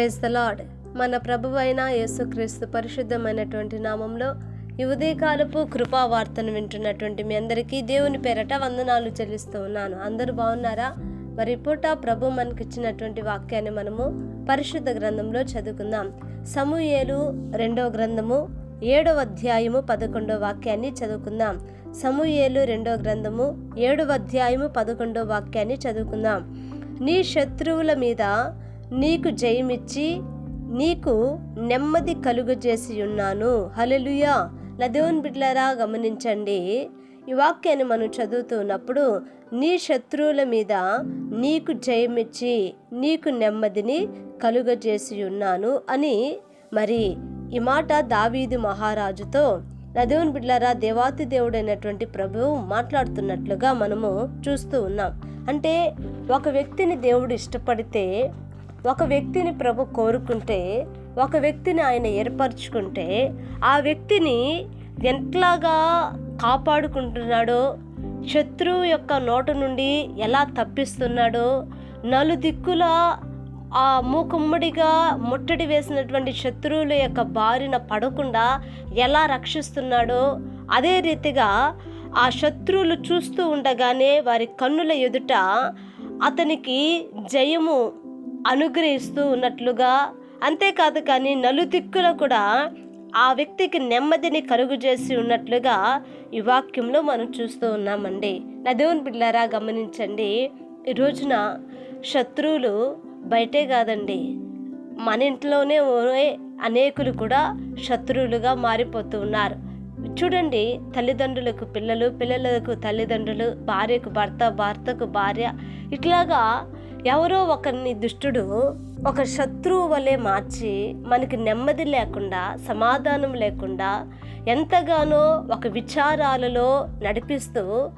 Praise the lord మన ప్రభు అయిన యేసుక్రీస్తు పరిశుద్ధమైనటువంటి నామంలో ఈ ఉదయకాలపు కృపా వార్తను వింటున్నటువంటి మీ అందరికీ దేవుని పేరట వందనాలు చెల్లిస్తూ ఉన్నాను. అందరూ బాగున్నారా? మరి పూట ప్రభు మనకి ఇచ్చినటువంటి వాక్యాన్ని మనము పరిశుద్ధ గ్రంథంలో చదువుకుందాం. సమూయేలు రెండవ గ్రంథము ఏడవ అధ్యాయము పదకొండవ వాక్యాన్ని చదువుకుందాం. సమూయేలు రెండవ గ్రంథము ఏడవ అధ్యాయము పదకొండవ వాక్యాన్ని చదువుకుందాం. నీ శత్రువుల మీద నీకు జయమిచ్చి నీకు నెమ్మది కలుగజేసి ఉన్నాను హలలుయా లదేవన్ బిడ్లరా గమనించండి. ఈ వాక్యాన్ని మనం చదువుతున్నప్పుడు నీ శత్రువుల మీద నీకు జయమిచ్చి నీకు నెమ్మదిని కలుగజేసి ఉన్నాను అని మరి ఈ మాట దావీదు మహారాజుతో నదేవుని బిడ్లరా దేవాతి దేవుడైనటువంటి ప్రభువు మాట్లాడుతున్నట్లుగా మనము చూస్తూ ఉన్నాం. అంటే ఒక వ్యక్తిని దేవుడు ఇష్టపడితే ఒక వ్యక్తిని ప్రభు కోరుకుంటే ఒక వ్యక్తిని ఆయన ఏర్పరచుకుంటే ఆ వ్యక్తిని ఎంతలాగా కాపాడుకుంటున్నాడో శత్రువు యొక్క నోట నుండి ఎలా తప్పిస్తున్నాడో నలుదిక్కుల ఆ మూకుమ్మడిగా ముట్టడి వేసినటువంటి శత్రువుల యొక్క బారిన పడకుండా ఎలా రక్షిస్తున్నాడో అదే రీతిగా ఆ శత్రువులు చూస్తూ ఉండగానే వారి కన్నుల ఎదుట అతనికి జయము అనుగ్రహిస్తూ ఉన్నట్లుగా అంతేకాదు కానీ నలుదిక్కుల కూడా ఆ వ్యక్తికి నెమ్మదిని కలుగు చేసి ఉన్నట్లుగా ఈ వాక్యంలో మనం చూస్తూ ఉన్నామండి. నా దేవుని బిడ్డారా గమనించండి. ఈ రోజున శత్రువులు బయటే కాదండి. మన ఇంట్లోనే అనేకులు కూడా శత్రువులుగా మారిపోతూ ఉన్నారు. చూడండి తల్లిదండ్రులకు పిల్లలు పిల్లలకు తల్లిదండ్రులు భార్యకు భర్త భర్తకు భార్య ఇట్లాగా ఎవరో ఒకరిని దుష్టుడు ఒక శత్రువు వలె మార్చి మనకి నెమ్మది లేకుండా సమాధానం లేకుండా ఎంతగానో ఒక విచారాలలో నడిపిస్తూ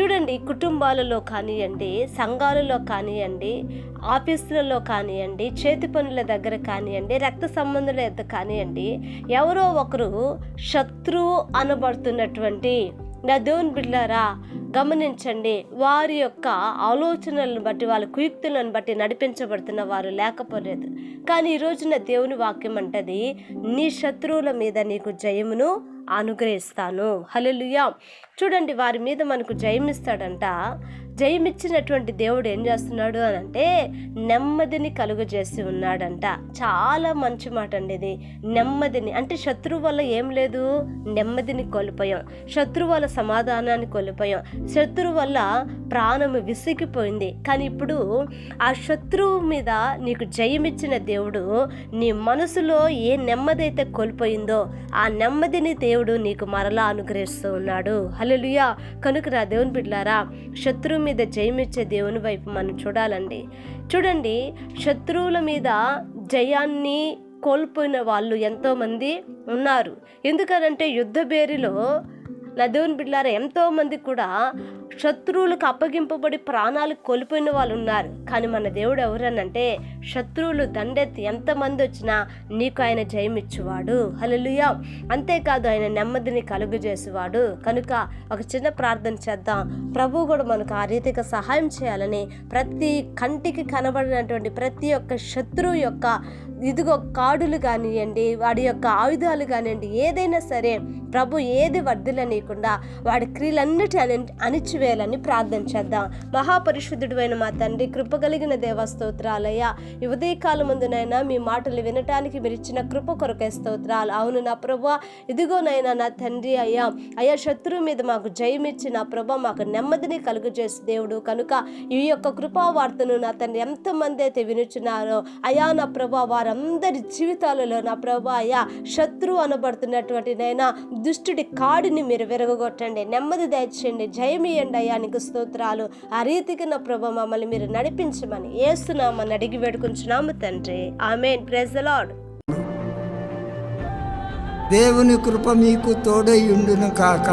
చూడండి కుటుంబాలలో కానివ్వండి సంఘాలలో కానివ్వండి ఆఫీసులలో కానివ్వండి చేతి పనుల దగ్గర కానివ్వండి రక్త సంబంధుల యొక్క కానివ్వండి ఎవరో ఒకరు శత్రువు అనబడుతున్నటువంటి. నా దేవుని బిడ్డారా గమనించండి వారి యొక్క ఆలోచనలను బట్టి వాళ్ళ కుయుక్తులను బట్టి నడిపించబడుతున్న వారు లేకపోలేదు. కానీ ఈ రోజున దేవుని వాక్యం అంటది నీ శత్రువుల మీద నీకు జయమును అనుగ్రహిస్తాను. హలలుయా చూడండి వారి మీద మనకు జయమిస్తాడంట జయమిచ్చినటువంటి దేవుడు ఏం చేస్తున్నాడు అని అంటే నెమ్మదిని కలుగజేసి ఉన్నాడంట. చాలా మంచి మాట అండి ఇది. నెమ్మదిని. అంటే శత్రువు వల్ల ఏం లేదు? నెమ్మదిని కోల్పోయాం. శత్రువు వల్ల సమాధానాన్ని కోల్పోయాం. శత్రువు వల్ల ప్రాణము విసిగిపోయింది. కానీ ఇప్పుడు ఆ శత్రువు మీద నీకు జయమిచ్చిన దేవుడు నీ మనసులో ఏ నెమ్మది అయితే కోల్పోయిందో ఆ నెమ్మదిని దేవుడు నీకు మరలా అనుగ్రహిస్తూ ఉన్నాడు. హలలుయా కనుక నా దేవుని బిడ్డారా శత్రువు మీద జయమిచ్చే దేవుని వైపు మనం చూడాలండి. చూడండి శత్రువుల మీద జయాన్ని కోల్పోయిన వాళ్ళు ఎంతోమంది ఉన్నారు. ఎందుకనంటే యుద్ధ బేరిలో నా దేవుని బిడ్డారా ఎంతోమంది కూడా శత్రువులకు అప్పగింపబడి ప్రాణాలు కోల్పోయిన వాళ్ళు ఉన్నారు కానీ మన దేవుడు ఎవరనంటే శత్రువులు దండెత్తి ఎంతమంది వచ్చినా నీకు ఆయన జయమిచ్చువాడు హలలుయా అంతేకాదు ఆయన నెమ్మదిని కలుగు చేసేవాడు కనుక ఒక చిన్న ప్రార్థన చేద్దాం. ప్రభు కూడా మనకు ఆ రీతిగా సహాయం చేయాలని ప్రతి కంటికి కనబడినటువంటి ప్రతి ఒక్క శత్రువు యొక్క ఇదిగో కాడులు కానివ్వండి వాడి యొక్క ఆయుధాలు కానివ్వండి ఏదైనా సరే ప్రభు ఏది వర్ధిల్లనీయకుండా వాడి క్రియలన్నిటి అని అణిచివేయాలని ప్రార్థన చేద్దాం. మహాపరిశుద్ధుడు అయిన మా తండ్రి కృప కలిగిన దేవ ఈ ఉదయకాలం ముందునైనా మీ మాటలు వినటానికి మీరు ఇచ్చిన కృప కొరకే స్తోత్రాలు. అవును నా ప్రభు ఇదిగోనైనా నా తండ్రి అయ్యా. అయ్యా శత్రువు మీద మాకు జయమిచ్చి నా ప్రభా మాకు నెమ్మదిని కలుగు చేసి దేవుడు కనుక. ఈ యొక్క కృపా వార్తను నా తండ్రి ఎంతమంది అయితే వినుచున్నారో అయా నా ప్రభా వారందరి జీవితాలలో నా ప్రభా అయ్యా శత్రువు అనబడుతున్నటువంటి నైనా దుష్టుడి కాడిని మీరు విరగొట్టండి నెమ్మది దయచేయండి. జయమియండి అయ్యా నీకు స్తోత్రాలు. ఆ రీతికి నా ప్రభ మమ్మల్ని మీరు నడిపించమని ఏస్తున్నామని అడిగి వేడుకుంటున్నాము తండ్రి. ఆమె ప్రెజ్ లాడ్ దేవుని కృప మీకు తోడై ఉండును కాక.